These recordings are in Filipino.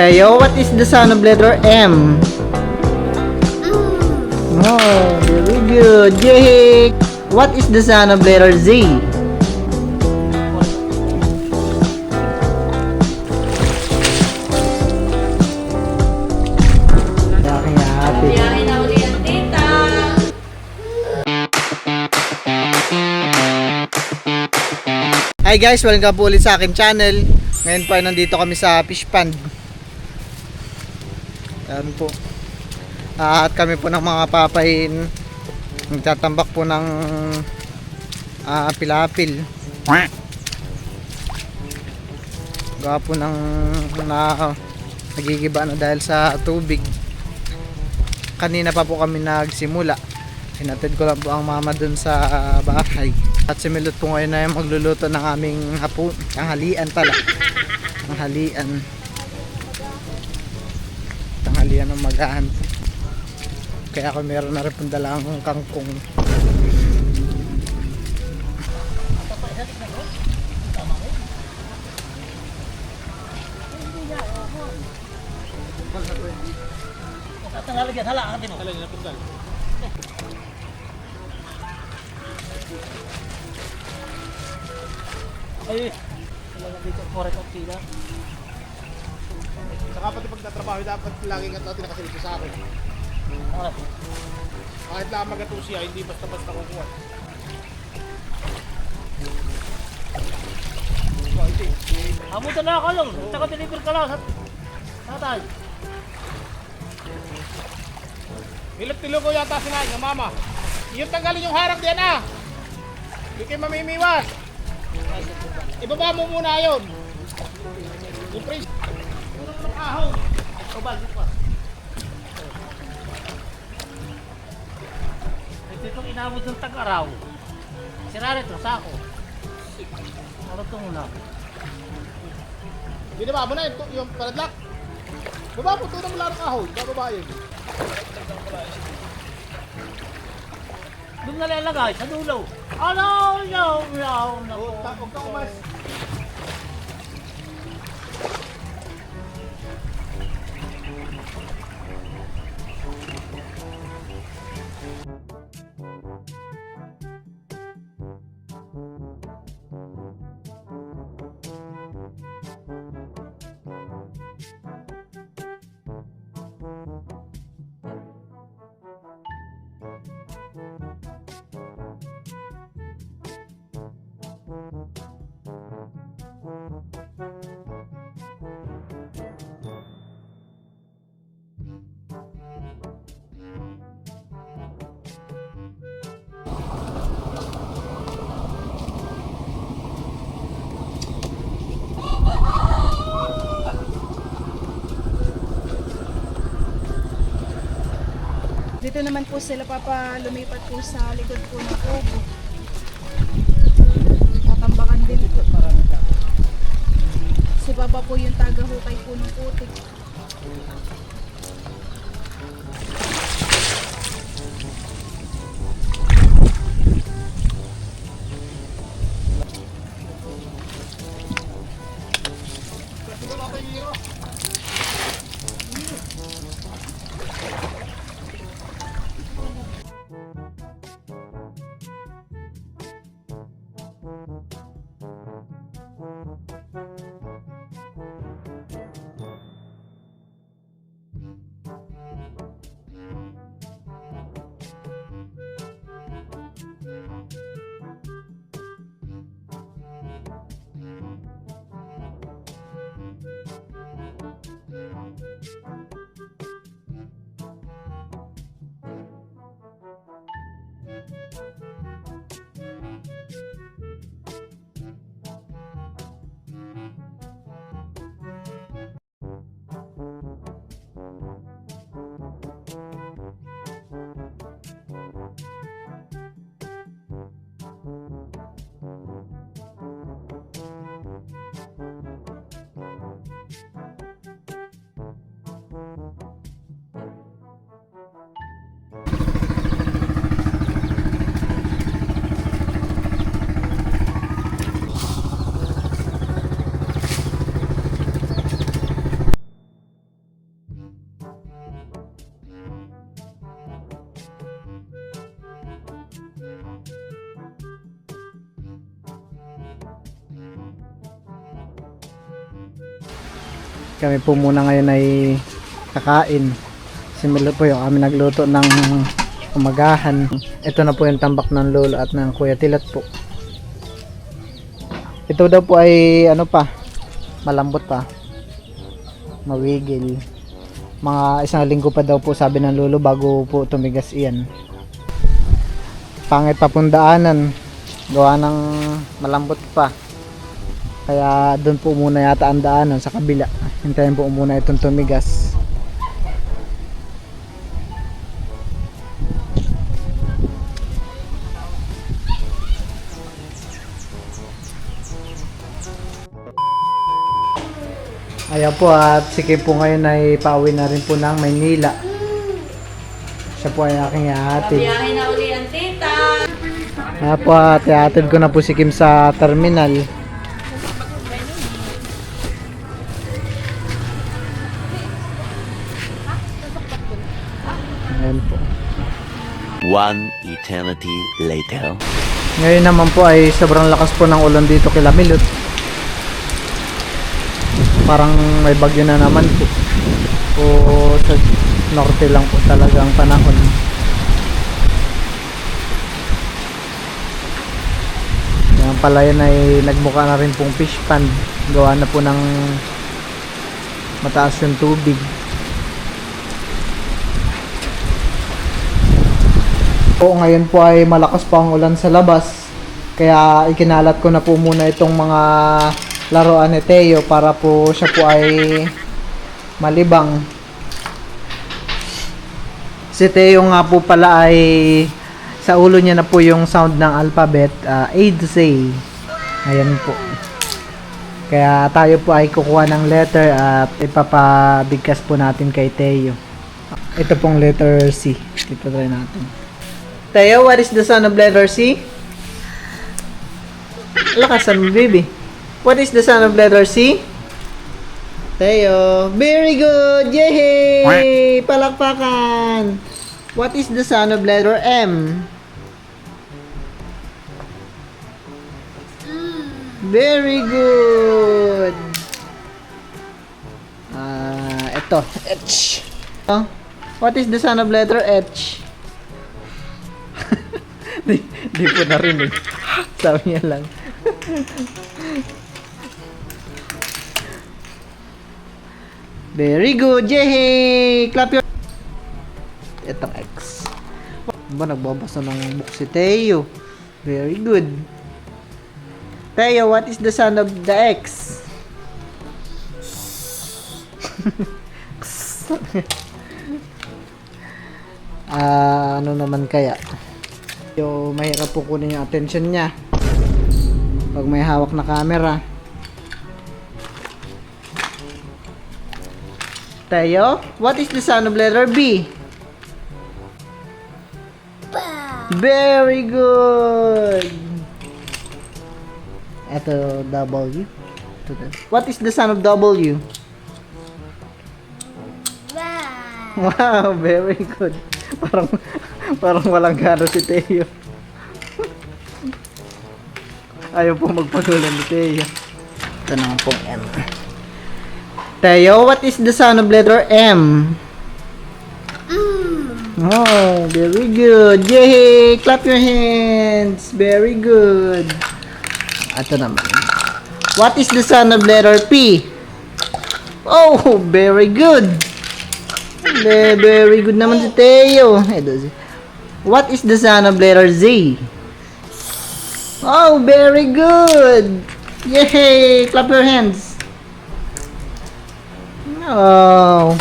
Teo, what is the sound of letter M? Oh, very good. Yay! What is the sound of letter Z? Hi guys, welcome po ulit sa aking channel. Ngayon po ay nandito kami sa fish pond. Ayan po. At kami po ng mga papain. Nagtatambak po ng ah, pilapil. Gawa po ng na nagigiba na dahil sa tubig. Kanina pa po kami nagsimula. Hinatid ko lang po ang mama dun sa bahay. At si Milot po ngayon na yung magluluto ng aming hapon. Ang halian pala. Ang halian. Ang magahan. Kaya ako meron na rin pong dalang kangkong. Saka pati pagtatrabaho, dapat laging at natin nakasilip sa akin. Kahit lang magato siya, hindi basta-basta kukuha. Hamutan na ako lang. Tsaka deliver ka lang sa tatay. Nilap-tilo ko yata sinain ng mama. Yung tanggalin yung harap diyan ah. Hindi kayo mamimiwas. Ibaba mo muna yun. Yung prince. Itong inabot ng tag-araw. Sira ito, sako. Ano muna? Binaba mo na yung, yung paradlock. Baba mo, tunang ng ahon. Bababa yun. Doon nalalagay, sa dulo. Ano, no, no, no. Huwag ka umas. Dito naman po sila papa lumipat po sa likod po ng kubo. Tatambakan din po. Si Papa po yung taga-hukay po ng putik. Kami po muna ngayon ay kakain. Simula po yung kami nagluto ng umagahan. Ito na po yung tambak ng lolo at ng kuya tilat po. Ito daw po ay ano pa, malambot pa. Mawigil. Mga isang linggo pa daw po sabi ng lolo bago po tumigas iyan. Pangit pa pong daanan. Gawa ng malambot pa. Kaya doon po muna yata ang daanan sa kabila. Hintayin po muna itong tumigas. Ayan po at si Kim po ngayon ay pauwi na rin po ng Maynila. Siya po ay aking ihatid. Biyahe na uli ang tita. Ayan po at ihatid ko na po si Kim sa terminal. One eternity later. Ngayon naman po ay sobrang lakas po ng ulan dito kila Milot. Parang may bagyo na naman po. O sa norte lang po talaga ang panahon. Yan pala yan ay nagmukha na rin pong fish pond. Gawa na po ng mataas yung tubig. Po, ngayon po ay malakas pa ang ulan sa labas. Kaya ikinalat ko na po muna itong mga laruan ni Teo para po siya po ay malibang. Si Teo nga po pala ay sa ulo niya na po yung sound ng alphabet ah, A to Z. Ayan po. Kaya tayo po ay kukuha ng letter at ipapabigkas po natin kay Teo. Ito pong letter C. Ito try natin. Teo, what is the sound of letter C? Lakasan mo, baby. What is the sound of letter C? Teo. Very good! Yay! Palakpakan! What is the sound of letter M? Very good! Ah, ito. H. What is the sound of letter H? Di, di po narinig. Sabi niya lang. Very good. Yay! Clap your... Itong X. Ba, nagbabasa ng book si Teo. Very good. Teo, what is the sound of the X? Ah, ano naman kaya? Yo, mahirap po kunin yung attention niya. Pag may hawak na camera. Tayo, what is the sound of letter B? Very good. Ito W. Ito. What is the sound of W? Wow, very good. Parang parang walang gano si Teo. Ayaw po magpatulan ni Teo. Ito naman pong M. Teo, what is the sound of letter M? Oh, very good. Yay! Clap your hands. Very good. Ito naman. What is the sound of letter P? Oh, very good. Very good naman si Teo. What is the sound of letter Z? Oh, very good. Yay! Clap your hands. Oh.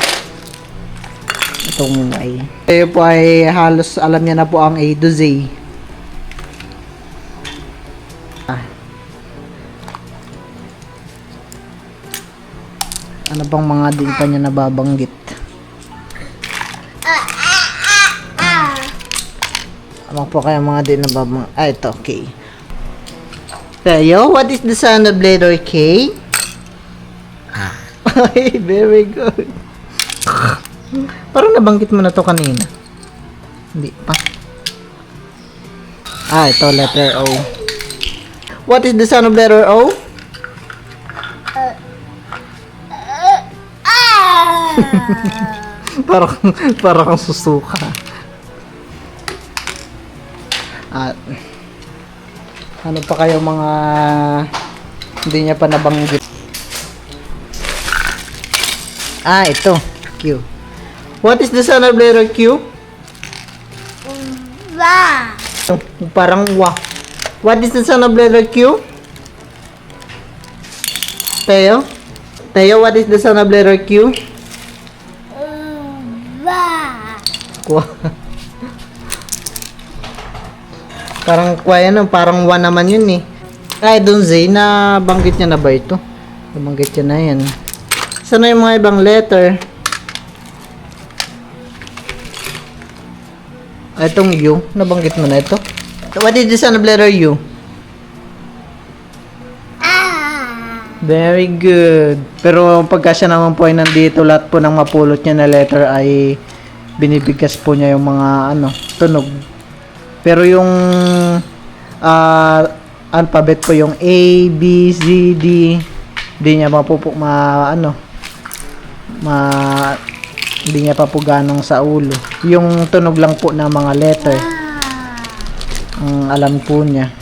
Itong ay. Tayo po ay halos alam niya na po ang A to Z. Ah. Ano bang mga din pa niya nababanggit? Po kaya mga din nababanggit? Ah, ito, okay. Tayo, what is the sound of letter K? Ay, very good. Parang nabanggit mo na to kanina. Hindi pa. Ah, ito, letter O. What is the sound of letter O? parang, parang kang susuka. At, ano pa kayo mga hindi niya pa nabanggit? Ah, ito. Q. What is the sound of letter Q? Wa. Parang wa. What is the sound of letter Q? Teo? Teo, what is the sound of letter Q? Wa. Kwa. parang kwa yan, oh. parang wa naman yun eh. Ay, doon Zay, na banggit niya na ba ito? Nabanggit niya na yan. Sana yung mga ibang letter? Ah, Itong U, nabanggit mo na ito? What is the sound of letter U? Very good. Pero pagka siya naman po ay nandito, lahat po ng mapulot niya na letter ay binibigkas po niya yung mga ano, tunog. Pero yung ah, alphabet po yung A, B, Z, D, hindi niya pa po, po ma, ano, ma, hindi niya pa po ganong sa ulo. Yung tunog lang po ng mga letter. Ang alam po niya.